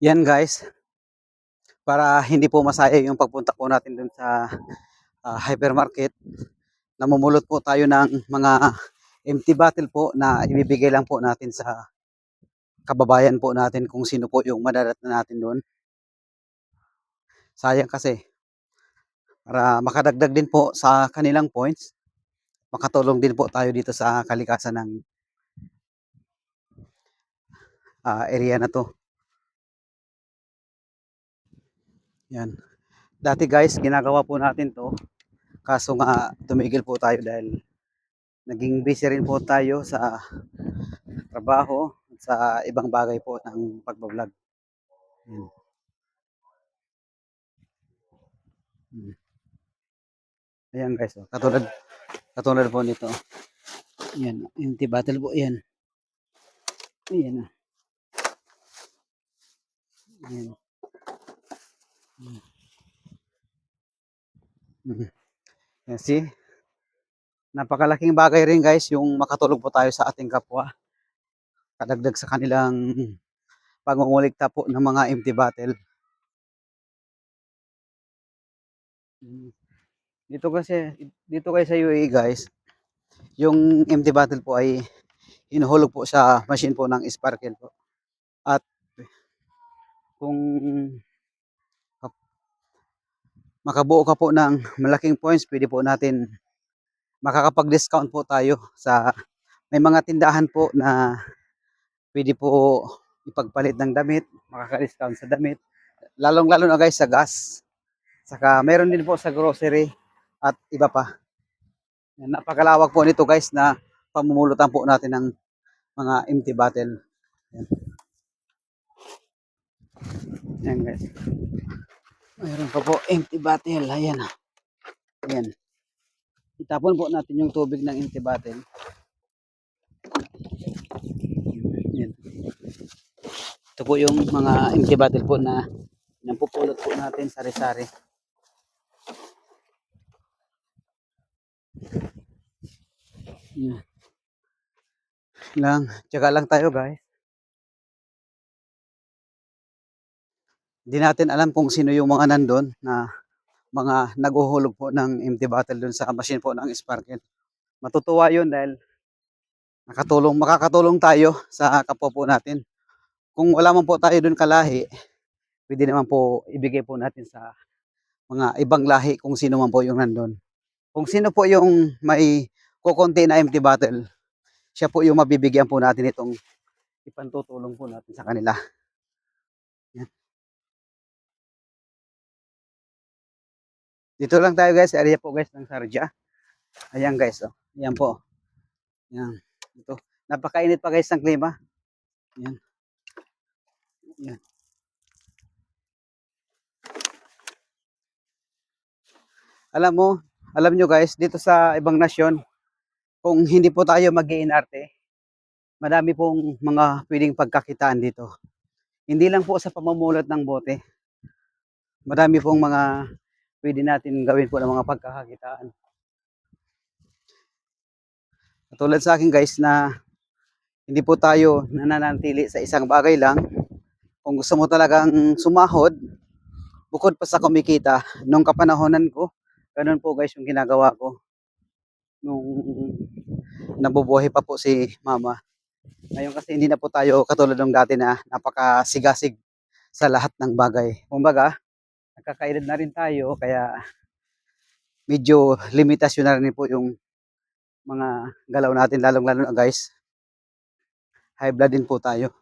Yan guys, para hindi po masaya yung pagpunta po natin dun sa ah, hypermarket, namumulot po tayo ng mga empty bottle po na ibibigay lang po natin sa kababayan po natin kung sino po yung madadat na natin doon. Sayang kasi, para makadagdag din po sa kanilang points, makatulong din po tayo dito sa kalikasan ng ah, area na to. Yan. Dati guys, ginagawa po natin to. Kaso nga, tumigil po tayo dahil naging busy rin po tayo sa trabaho at sa ibang bagay po ng pagbablog. Yan. Hmm. Ayan guys, oh. katulad, katulad po nito. Yan, empty bottle po yan. Ayan na. Ayan. Yan, see? Napakalaking bagay rin guys yung makatulog po tayo sa ating kapwa. Kadagdag sa kanilang pangungulikta po ng mga empty bottle. Dito kasi, dito kasi sa UAE guys, yung empty bottle po ay hinuhulog po sa machine po ng sparkle po. At kung makabuo ka po ng malaking points, pwede po natin makakapag-discount po tayo sa may mga tindahan po na pwede po ipagpalit ng damit, makaka-discount sa damit. Lalong-lalo na guys sa gas. Saka meron din po sa grocery at iba pa. Napakalawak po nito guys na pamumulutan po natin ng mga empty bottle. Yan. Yan guys. Mayroon pa po empty bottle. Ayan. ah. Ayan. Itapon po natin yung tubig ng empty bottle. Yan. Ito po yung mga empty bottle po na napupulot po natin sari-sari. Lang, tsaga lang tayo guys. Hindi natin alam kung sino yung mga nandun na mga naguhulog po ng empty bottle dun sa machine po ng Sparkle. Matutuwa yun dahil nakatulong, makakatulong tayo sa kapwa po natin. Kung wala man po tayo dun kalahi, pwede naman po ibigay po natin sa mga ibang lahi kung sino man po yung nandun. Kung sino po yung may kukunti na empty bottle, siya po yung mabibigyan po natin itong ipantutulong po natin sa kanila. Dito lang tayo guys, area po guys ng Sarja. Ayan guys, oh. Ayan po. Ayan. Ito. Napakainit pa guys ng klima. Ayan. Ayan. Alam mo, alam nyo guys, dito sa ibang nasyon, kung hindi po tayo mag inarte madami pong mga pwedeng pagkakitaan dito. Hindi lang po sa pamamulot ng bote. Marami pong mga pwede natin gawin po ng mga pagkakakitaan. Katulad sa akin guys na hindi po tayo nananatili sa isang bagay lang. Kung gusto mo talagang sumahod, bukod pa sa kumikita, nung kapanahonan ko, ganun po guys yung ginagawa ko. Nung nabubuhay pa po si mama. Ngayon kasi hindi na po tayo katulad ng dati na napakasigasig sa lahat ng bagay. Kumbaga, nakakaedad na rin tayo kaya medyo limitasyon na rin po yung mga galaw natin lalong lalo na guys. High blood din po tayo.